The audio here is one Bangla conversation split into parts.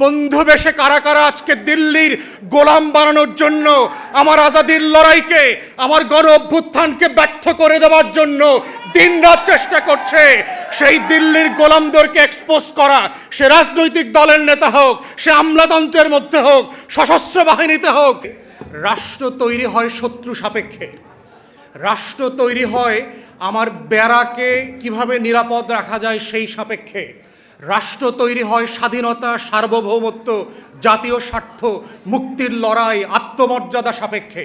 বন্ধু বেশে কারা কারা আজকে দিল্লির গোলাম বানানোর জন্য, আমার আজাদির লড়াইকে, আমার গণ অভ্যুত্থানকে ব্যর্থ করে দেওয়ার জন্য দিনরাত চেষ্টা করছে। সেই দিল্লির গোলামদেরকে এক্সপোজ করা, সে রাজনৈতিক দলের নেতা হোক, সে আমলাতন্ত্রের মধ্যে হোক, সশস্ত্র বাহিনীতে হোক, রাষ্ট্র তৈরি হয় শত্রু সাপেক্ষে। রাষ্ট্র তৈরি হয় আমার বেড়াকে কীভাবে নিরাপদ রাখা যায় সেই সাপেক্ষে। রাষ্ট্র তৈরি হয় স্বাধীনতা, সার্বভৌমত্ব, জাতীয় স্বার্থ, মুক্তির লড়াই, আত্মমর্যাদা সাপেক্ষে।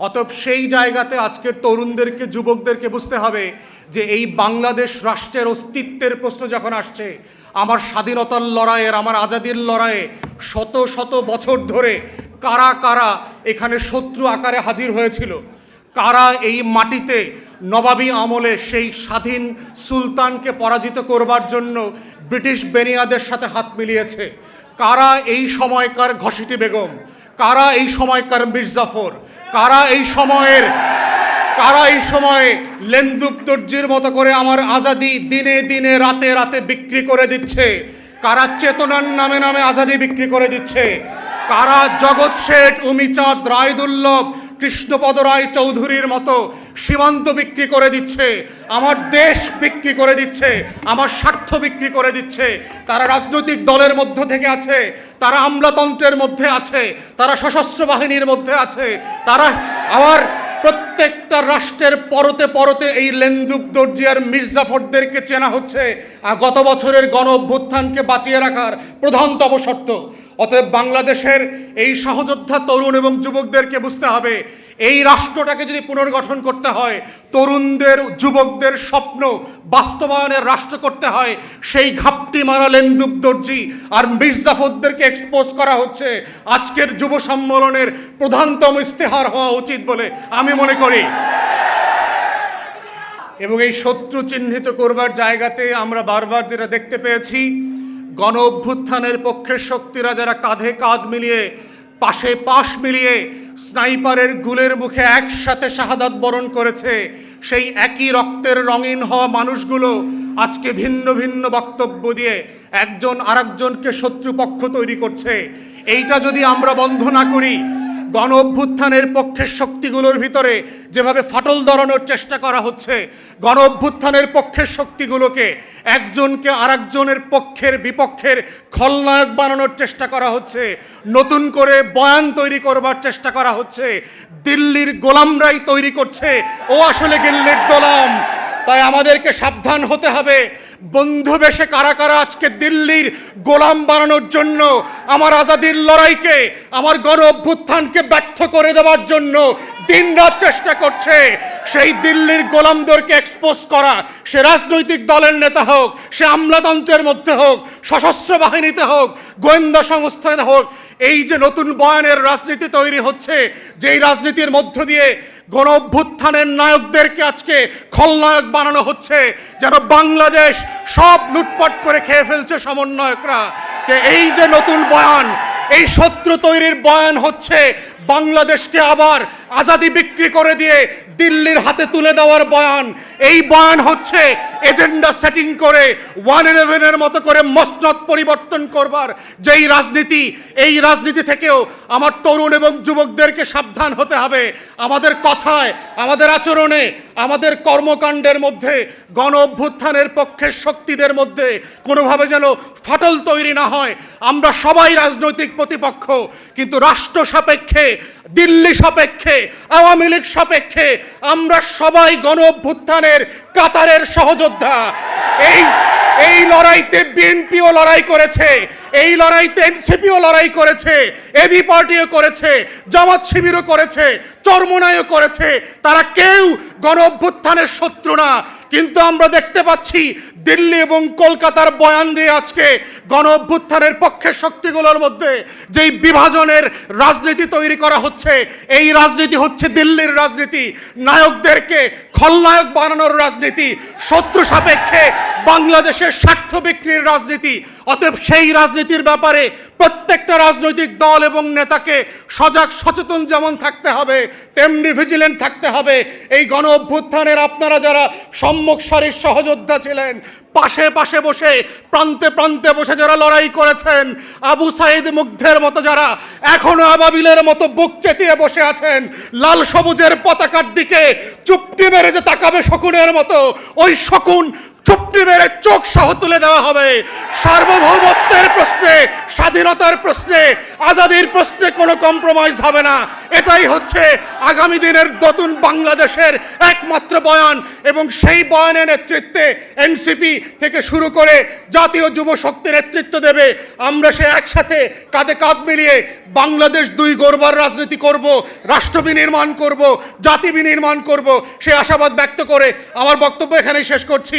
অতএব সেই জায়গাতে আজকের তরুণদেরকে, যুবকদেরকে বুঝতে হবে যে এই বাংলাদেশ রাষ্ট্রের অস্তিত্বের প্রশ্ন যখন আসছে, আমার স্বাধীনতার লড়াইয়ের, আমার আজাদির লড়াইয়ে শত শত বছর ধরে কারা কারা এখানে শত্রু আকারে হাজির হয়েছিল? কারা এই মাটিতে নবাবী আমলে সেই স্বাধীন সুলতানকে পরাজিত করবার জন্য ব্রিটিশ বেনিয়াদের সাথে হাত মিলিয়েছে? কারা এই সময়কার ঘসিটি বেগম? কারা এই সময়কার মির্জাফর কারা এই সময়ের, কারা এই সময়ে লেন্দুপ দর্জির মতো করে আমার আজাদি দিনে দিনে, রাতে রাতে বিক্রি করে দিচ্ছে? কারা চেতনার নামে নামে আজাদি বিক্রি করে দিচ্ছে? কারা জগৎ শেঠ উমিচাঁদ রায়দুল্লভ কৃষ্ণপদ রায় চৌধুরীর মতো সীমান্ত বিক্রি করে দিচ্ছে, আমার দেশ বিক্রি করে দিচ্ছে, আমার স্বার্থ বিক্রি করে দিচ্ছে, তারা রাজনৈতিক দলের মধ্য থেকে আছে, তারা আমলাতন্ত্রের মধ্যে আছে, তারা সশস্ত্র বাহিনীর মধ্যে আছে, তারা আবার প্রত্যেকটা রাষ্ট্রের পরতে পরতে এই লেন্দুক দর্জিয়ার মির্জাফরদেরকে চেনা হচ্ছে। গত বছরের গণ অভ্যুত্থানকে বাঁচিয়ে রাখার প্রধানতম শর্ত। অতএব বাংলাদেশের এই সহযোদ্ধা তরুণ এবং যুবকদেরকে বুঝতে হবে এই রাষ্ট্রটাকে যদি পুনর্গঠন করতে হয়, তরুণদের, যুবকদের স্বপ্ন বাস্তবায়নের রাষ্ট্র করতে হয়, সেই ঘাপটি মারা লেন্দুক দর্জি আর মির্জাফরদেরকে এক্সপোজ করা হচ্ছে। আজকের যুব সম্মেলনের প্রধানতম ইস্তেহার হওয়া উচিত বলে আমি মনে করি। এবং এই শত্রু চিহ্নিত করবার জায়গাতে আমরা বারবার যেটা দেখতে পেয়েছি, গণ অভ্যুত্থানের পক্ষের শক্তিরা যারা কাঁধে কাঁধ মিলিয়ে, পাশে পাশ মিলিয়ে স্নাইপারের গুলের মুখে একসাথে শাহাদাত বরণ করেছে। সেই একই রক্তের রঙিন হওয়া মানুষগুলো আজকে ভিন্ন ভিন্ন বক্তব্য দিয়ে একজন আরেকজনকে শত্রুপক্ষ তৈরি করছে। এইটা যদি আমরা বন্ধ না করি গণ অভ্যুত্থানের পক্ষের শক্তিগুলোর ভিতরে যেভাবে ফাটল ধরানোর চেষ্টা করা হচ্ছে, গণ অভ্যুত্থানের পক্ষের শক্তিগুলোকে একজনকে আরেকজনের পক্ষের বিপক্ষের খলনায়ক বানানোর চেষ্টা করা হচ্ছে, নতুন করে বয়ান তৈরি করবার চেষ্টা করা হচ্ছে, দিল্লির গোলামরাই তৈরি করছে, ও আসলে গিল্লির গোলাম তাই আমাদেরকে সাবধান হতে হবে বন্ধু বেশে কারা কারা আজকে দিল্লির গোলাম বানানোর জন্য, আমার আজাদির লড়াইকে, আমার গণ অভ্যুত্থানকে ব্যর্থ করে দেওয়ার জন্য দিনরাত চেষ্টা করছে। সেই দিল্লির গোলামদেরকে এক্সপোজ করা, সে রাজনৈতিক দলের নেতা হোক, সে আমলাতন্ত্রের মধ্যে হোক, সশস্ত্র বাহিনীতে হোক, গোয়েন্দা সংস্থানে হোক, এই যে নতুন বয়ানের রাজনীতি তৈরি হচ্ছে, যেই রাজনীতির মধ্য দিয়ে গণ অভ্যুত্থানের নায়কদেরকে আজকে খলনায়ক বানানো হচ্ছে, যেন বাংলাদেশ সব লুটপাট করে খেয়ে ফেলছে সমন্বয়করা। এই যে নতুন বয়ান, এই শত্রু তৈরির বয়ান হচ্ছে, বাংলাদেশকে আবার আজাদি বিক্রি করে দিয়ে দিল্লির হাতে তুলে দেওয়ার বয়ান। এই বয়ান হচ্ছে এজেন্ডা সেটিং করে ওয়ান ইলেভেনের মতো করে মসনদ পরিবর্তন করবার যেই রাজনীতি। এই রাজনীতি থেকেও আমার তরুণ এবং যুবকদেরকে সাবধান হতে হবে। আমাদের কথায়, আমাদের আচরণে, আমাদের কর্মকাণ্ডের মধ্যে, গণ অভ্যুত্থানের পক্ষের শক্তিদের মধ্যে কোনোভাবে যেন ফাটল তৈরি না হয়। আমরা সবাই রাজনৈতিক প্রতিপক্ষ, কিন্তু রাষ্ট্র সাপেক্ষে, দিল্লি সাপেক্ষে, আওয়ামী লীগ সাপেক্ষে আমরা সবাই গণ অভ্যুত্থানের কাতারের সহযোদ্ধা। এই এই লড়াইতে বিএনপিও লড়াই করেছে, এই লড়াইতে এনসিপিও লড়াই করেছে, এবি পার্টিও করেছে, জামাত শিবিরও করেছে, চরমোনাইও করেছে। তারা কেউ গণ অভ্যুত্থানের শত্রু না। কিন্তু আমরা দেখতে পাচ্ছি দিল্লি এবং কলকাতার বয়ান দিয়ে আজকে গণ অভ্যুত্থানের পক্ষের শক্তিগুলোর মধ্যে যেই বিভাজনের রাজনীতি তৈরি করা হচ্ছে, এই রাজনীতি হচ্ছে দিল্লির রাজনীতি। নায়কদেরকে খলনায়ক বানানোর রাজনীতি, শত্রু সাপেক্ষে বাংলাদেশের স্বার্থ বিক্রির রাজনীতি। অতএব সেই রাজনীতির ব্যাপারে প্রত্যেকটা রাজনৈতিক দল এবং নেতাকে সজাগ সচেতন যেমন থাকতে হবে, তেমনি ভিজিলেন্ট থাকতে হবে। এই গণ অভ্যুত্থানের আপনারা যারা সম্মুখ সারির সহযোদ্ধা ছিলেন পাশে পাশে বসে, প্রান্তে প্রান্তে বসে যারা লড়াই করেছেন, আবু সাইদ মুগ্ধের মতো যারা এখনও আবাবিলের মতো বুক চেতিয়ে বসে আছেন, লাল সবুজের পতাকার দিকে চুপটি মেরে যে তাকাবে শকুনের মতো, ওই শকুন চুপটি মেরে চোখ সহ তুলে দেওয়া হবে। সার্বভৌমত্বের প্রশ্নে, স্বাধীনতার প্রশ্নে, আজাদির প্রশ্নে কোনো কম্প্রোমাইজ হবে না। এটাই হচ্ছে আগামী দিনের নতুন বাংলাদেশের একমাত্র বয়ান এবং সেই বয়ানের নেতৃত্বে এনসিপি থেকে শুরু করে জাতীয় যুব শক্তি নেতৃত্ব দেবে। আমরা সে একসাথে কাঁধে কাঁধ মিলিয়ে বাংলাদেশ দুই গড়বার রাজনীতি করব, রাষ্ট্র বিনির্মাণ করব, জাতি বিনির্মাণ করব, সে আশাবাদ ব্যক্ত করে আমার বক্তব্য এখানেই শেষ করছি।